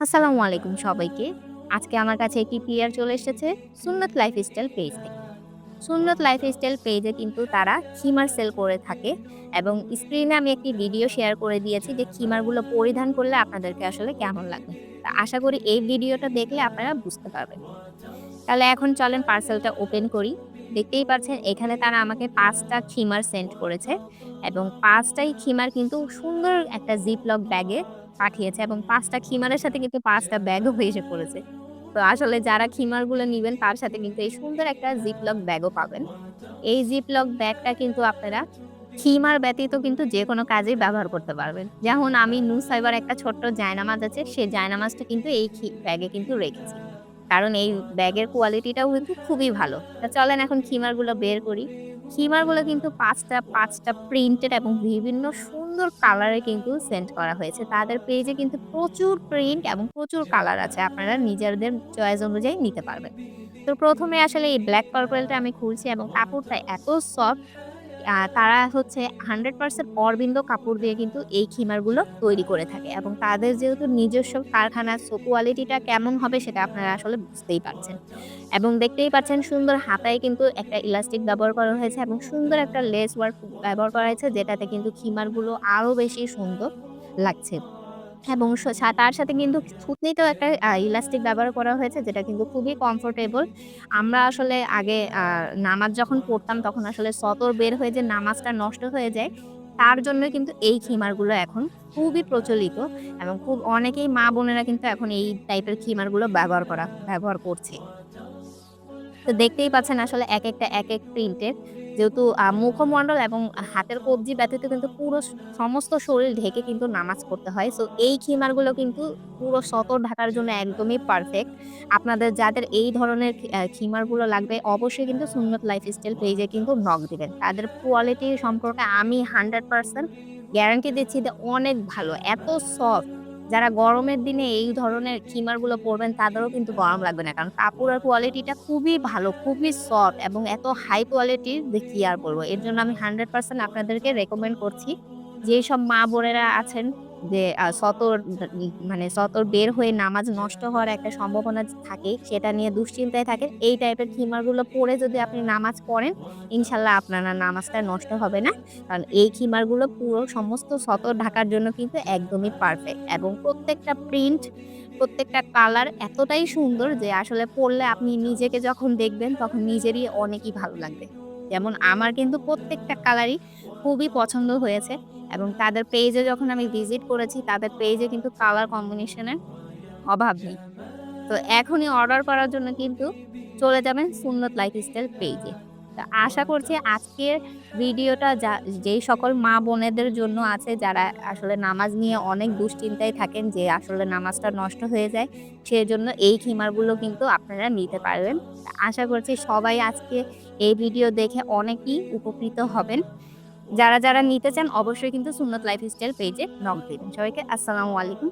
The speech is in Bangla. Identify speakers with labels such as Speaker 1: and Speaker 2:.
Speaker 1: আসসালামু আলাইকুম সবাইকে। আজকে আমার কাছে একটি পিআর চলে এসেছে, সুন্নত লাইফস্টাইল পেজ থেকে। সুন্নত লাইফস্টাইল পেজে কিন্তু তারা খিমার সেল করে থাকে এবং স্ক্রিনে আমি একটি ভিডিও শেয়ার করে দিয়েছি যে খিমারগুলো পরিধান করলে আপনাদেরকে আসলে কেমন লাগবে। তা আশা করি এই ভিডিওটা দেখলে আপনারা বুঝতে পারবেন। তাহলে এখন চলেন পার্সেলটা ওপেন করি। দেখতেই পাচ্ছেন এখানে তারা আমাকে পাঁচটা খিমার সেন্ড করেছে এবং পাঁচটাই খিমার কিন্তু সুন্দর একটা জিপলক ব্যাগে পাঠিয়েছে এবং পাঁচটা খিমারের সাথে কিন্তু পাঁচটা ব্যাগও এসে পড়েছে। তো আসলে যারা খিমারগুলো নেবেন তার সাথে কিন্তু এই সুন্দর একটা জিপলক ব্যাগও পাবেন। এই জিপলক ব্যাগটা কিন্তু আপনারা খিমার ব্যতীত কিন্তু যে কোনো কাজেই ব্যবহার করতে পারবেন। যেমন আমি নুসাইবার একটা ছোট্ট জায়নামাজ আছে, সেই জায়নামাজটা কিন্তু এই ব্যাগে কিন্তু রেখেছি। কারণ এই ব্যাগের কোয়ালিটিটাও কিন্তু খুবই ভালো। তা চলেন এখন খিমারগুলো বের করি। খিমারগুলো কিন্তু ৫ টা ৫ প্রিন্টেড এবং বিভিন্ন সুন্দর কালারে কিন্তু সেন্ড করা হয়েছে। তাদের পেজে কিন্তু প্রচুর প্রিন্ট এবং প্রচুর কালার আছে। আপনারা নিজেদের চয়েস অনুযায়ী নিতে পারবেন। তো প্রথমে আসলে এই ব্ল্যাক পার্পলটা আমি খুলছি এবং কাপড়টা এত সফট তারা হচ্ছে 100% অরবিন্দ কাপড় দিয়ে কিন্তু এই খিমারগুলো তৈরি করে থাকে এবং তাদের যেহেতু নিজস্ব কারখানা সো কোয়ালিটিটা কেমন হবে সেটা আপনারা আসলে বুঝতেই পারছেন। এবং দেখতেই পাচ্ছেন সুন্দর হাতায় কিন্তু একটা ইলাস্টিক ব্যবহার করা হয়েছে এবং সুন্দর একটা লেস ওয়ার্ক ব্যবহার করা হয়েছে যেটাতে কিন্তু খিমারগুলো আরও বেশি সুন্দর লাগছে। এবং তার সাথে কিন্তু থুতনিতেও একটা ইলাস্টিক ব্যবহার করা হয়েছে যেটা কিন্তু খুবই কমফোর্টেবল। আমরা আসলে আগে নামাজ যখন পড়তাম তখন আসলে সতর বের হয়ে যে নামাজটা নষ্ট হয়ে যায়, তার জন্য কিন্তু এই খিমারগুলো এখন খুবই প্রচলিত এবং খুব অনেকেই মা-বোনেরা কিন্তু এখন এই টাইপের খিমারগুলো ব্যবহার করা ব্যবহার করছে। তো দেখতেই পাচ্ছেন আসলে এক একটা এক এক প্রিন্টের। যেহেতু মুখমণ্ডল এবং হাতের কবজি ব্যতীত কিন্তু পুরো সমস্ত শরীর ঢেকে কিন্তু নামাজ পড়তে হয়। সো এই খিমারগুলো কিন্তু পুরো সতর ঢাকার জন্য একদমই পারফেক্ট। আপনাদের যাদের এই ধরনের খিমারগুলো লাগবে, অবশ্যই কিন্তু সুন্নত লাইফস্টাইল পেজে কিন্তু নক দিবেন। তাদের কোয়ালিটি সম্পর্কে আমি 100% গ্যারান্টি দিচ্ছি যে অনেক ভালো। এত সফট যারা গরমের দিনে এই ধরনের খিমারগুলো পরবেন তাদেরও কিন্তু গরম লাগবে না। কারণ কাপড়ের কোয়ালিটিটা খুবই ভালো, খুবই সফট এবং এত হাই কোয়ালিটির কি আর বলব এর জন্য আমি 100% আপনাদেরকে রেকমেন্ড করছি। যেই সব মা-বোনেরা আছেন যে সতর মানে সতর বের হয়ে নামাজ নষ্ট হওয়ার একটা সম্ভাবনা থাকেই, সেটা নিয়ে দুশ্চিন্তায় থাকেন। এই টাইপের খিমারগুলো পরে যদি আপনি নামাজ পড়েন, ইনশাল্লাহ আপনার নামাজটা নষ্ট হবে না। কারণ এই খিমারগুলো পুরো সমস্ত সতর ঢাকার জন্য কিন্তু একদমই পারফেক্ট এবং প্রত্যেকটা প্রিন্ট, প্রত্যেকটা কালার এতটাই সুন্দর যে আসলে পড়লে আপনি নিজেকে যখন দেখবেন তখন নিজেরই অনেকই ভালো লাগবে। যেমন আমার কিন্তু প্রত্যেকটা কালারই খুবই পছন্দ হয়েছে এবং তাদের পেজে যখন আমি ভিজিট করেছি, তাদের পেজে কিন্তু কালার কম্বিনেশনের অভাব নেই। তো এখনই অর্ডার করার জন্য কিন্তু চলে যাবেন সুন্নত লাইফস্টাইল পেজে। আশা করছি আজকের ভিডিওটা যা যেই সকল মা-বোনেদের জন্য আছে যারা আসলে নামাজ নিয়ে অনেক দুশ্চিন্তায় থাকেন যে আসলে নামাজটা নষ্ট হয়ে যায়, সেজন্য এই খিমারগুলো কিন্তু আপনারা নিতে পারবেন। আশা করছি সবাই আজকে এই ভিডিও দেখে অনেকেই উপকৃত হবেন। যারা, যারা নিতে চান অবশ্যই কিন্তু সুন্নত লাইফস্টাইল পেজে নক দিবেন। সবাইকে আসসালামু আলাইকুম।